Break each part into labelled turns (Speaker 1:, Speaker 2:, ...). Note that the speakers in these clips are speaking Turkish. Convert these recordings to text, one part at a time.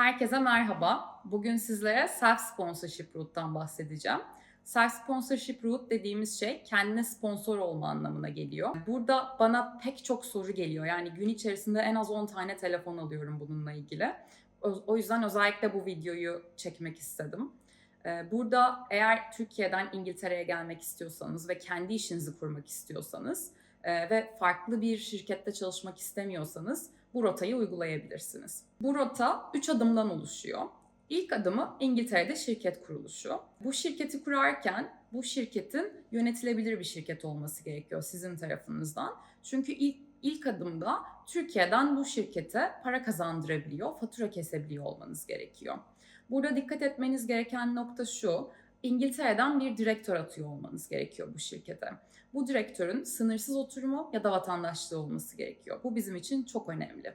Speaker 1: Herkese merhaba. Bugün sizlere Self Sponsorship Route'dan bahsedeceğim. Self Sponsorship Route dediğimiz şey kendine sponsor olma anlamına geliyor. Burada bana pek çok soru geliyor. Yani gün içerisinde en az 10 tane telefon alıyorum bununla ilgili. O yüzden özellikle bu videoyu çekmek istedim. Ee, Burada eğer Türkiye'den İngiltere'ye gelmek istiyorsanız ve kendi işinizi kurmak istiyorsanız e, ve farklı bir şirkette çalışmak istemiyorsanız bu rotayı uygulayabilirsiniz. Bu rota 3 adımdan oluşuyor. İlk adımı İngiltere'de şirket kuruluşu. Bu şirketi kurarken bu şirketin yönetilebilir bir şirket olması gerekiyor sizin tarafınızdan. Çünkü ilk ilk adımda Türkiye'den bu şirkete para kazandırabiliyor, fatura kesebiliyor olmanız gerekiyor. Burada dikkat etmeniz gereken nokta şu. İngiltere'den bir direktör atıyor olmanız gerekiyor bu şirkete. Bu direktörün sınırsız oturumu ya da vatandaşlığı olması gerekiyor. Bu bizim için çok önemli.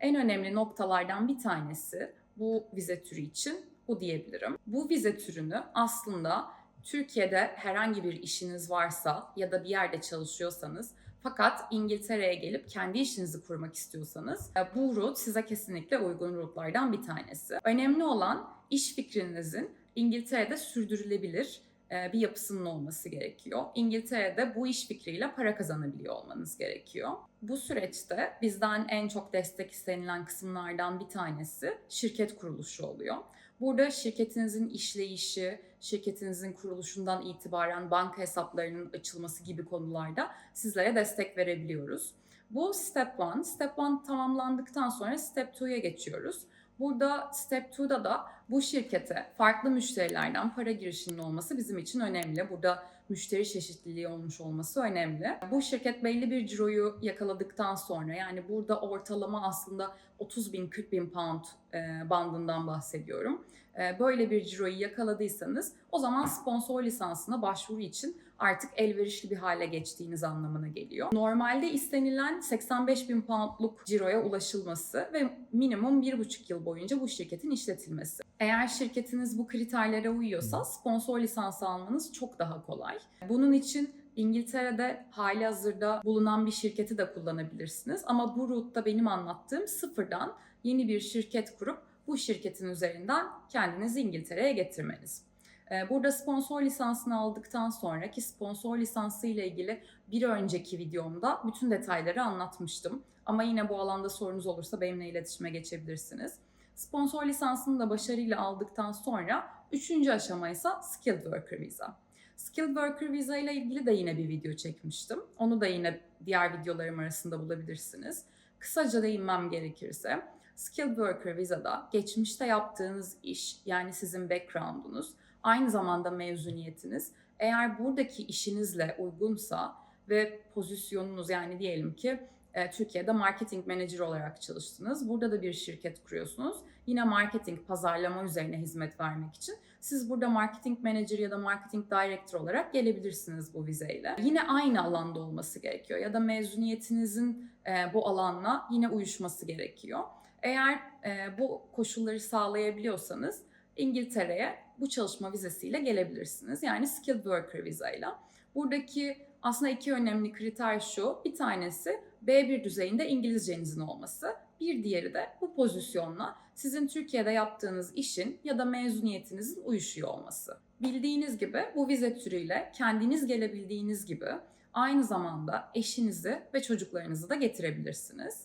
Speaker 1: En önemli noktalardan bir tanesi bu vize türü için bu diyebilirim. Bu vize türünü aslında Türkiye'de herhangi bir işiniz varsa ya da bir yerde çalışıyorsanız fakat İngiltere'ye gelip kendi işinizi kurmak istiyorsanız e, bu route size kesinlikle uygun route'lardan bir tanesi. Önemli olan iş fikrinizin İngiltere'de sürdürülebilir e, bir yapısının olması gerekiyor. İngiltere'de bu iş fikriyle para kazanabiliyor olmanız gerekiyor. Bu süreçte bizden en çok destek istenilen kısımlardan bir tanesi şirket kuruluşu oluyor. Burada şirketinizin işleyişi, şirketinizin kuruluşundan itibaren banka hesaplarının açılması gibi konularda sizlere destek verebiliyoruz. Bu step 1. Step 1 tamamlandıktan sonra step 2'ya geçiyoruz. Burada Step 2'da da bu şirkete farklı müşterilerden para girişinin olması bizim için önemli. Burada müşteri çeşitliliği olmuş olması önemli. Bu şirket belli bir ciroyu yakaladıktan sonra yani burada ortalama aslında 30 bin 40 bin pound e, bandından bahsediyorum. E, böyle bir ciroyu yakaladıysanız o zaman sponsor lisansına başvuru için artık elverişli bir hale geçtiğiniz anlamına geliyor. Normalde istenilen 85 bin poundluk ciroya ulaşılması ve minimum 1,5 yıl boyunca bu şirketin işletilmesi. Eğer şirketiniz bu kriterlere uyuyorsa sponsor lisansı almanız çok daha kolay. Bunun için İngiltere'de hali hazırda bulunan bir şirketi de kullanabilirsiniz. Ama bu route'da benim anlattığım sıfırdan yeni bir şirket kurup bu şirketin üzerinden kendinizi İngiltere'ye getirmeniz. Ee, Burada sponsor lisansını aldıktan sonra ki sponsor lisansı ile ilgili bir önceki videomda bütün detayları anlatmıştım. Ama yine bu alanda sorunuz olursa benimle iletişime geçebilirsiniz. Sponsor lisansını da başarıyla aldıktan sonra üçüncü aşama ise Skilled Worker Visa. Skilled Worker Visa ile ilgili de yine bir video çekmiştim. Onu da yine diğer videolarım arasında bulabilirsiniz. Kısaca değinmem gerekirse Skilled Worker Visa'da geçmişte yaptığınız iş yani sizin background'unuz aynı zamanda mezuniyetiniz eğer buradaki işinizle uygunsa ve pozisyonunuz yani diyelim ki e, Türkiye'de marketing manager olarak çalıştınız. Burada da bir şirket kuruyorsunuz. Yine marketing, pazarlama üzerine hizmet vermek için siz burada marketing manager ya da marketing director olarak gelebilirsiniz bu vizeyle. Yine aynı alanda olması gerekiyor ya da mezuniyetinizin e, bu alanla yine uyuşması gerekiyor. Eğer e, bu koşulları sağlayabiliyorsanız İngiltere'ye bu çalışma vizesiyle gelebilirsiniz. Yani skilled worker vizayla. Buradaki aslında iki önemli kriter şu. Bir tanesi B1 düzeyinde İngilizcenizin olması. Bir diğeri de bu pozisyonla sizin Türkiye'de yaptığınız işin ya da mezuniyetinizin uyuşuyor olması. Bildiğiniz gibi bu vize türüyle kendiniz gelebildiğiniz gibi aynı zamanda eşinizi ve çocuklarınızı da getirebilirsiniz.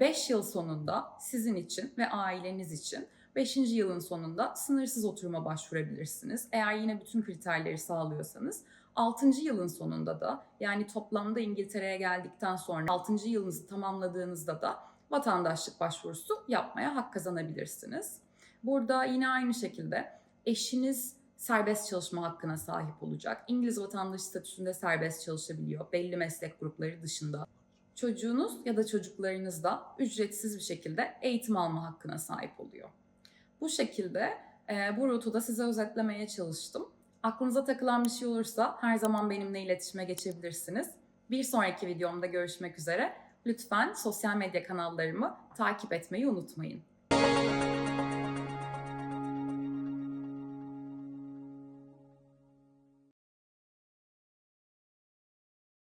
Speaker 1: 5 yıl sonunda sizin için ve aileniz için 5. yılın sonunda sınırsız oturuma başvurabilirsiniz. Eğer yine bütün kriterleri sağlıyorsanız 6. yılın sonunda da yani toplamda İngiltere'ye geldikten sonra 6. yılınızı tamamladığınızda da vatandaşlık başvurusu yapmaya hak kazanabilirsiniz. Burada yine aynı şekilde eşiniz serbest çalışma hakkına sahip olacak. İngiliz vatandaş statüsünde serbest çalışabiliyor belli meslek grupları dışında. Çocuğunuz ya da çocuklarınız da ücretsiz bir şekilde eğitim alma hakkına sahip oluyor. Bu şekilde e, bu rutu da size özetlemeye çalıştım. Aklınıza takılan bir şey olursa her zaman benimle iletişime geçebilirsiniz. Bir sonraki videomda görüşmek üzere. Lütfen sosyal medya kanallarımı takip etmeyi unutmayın.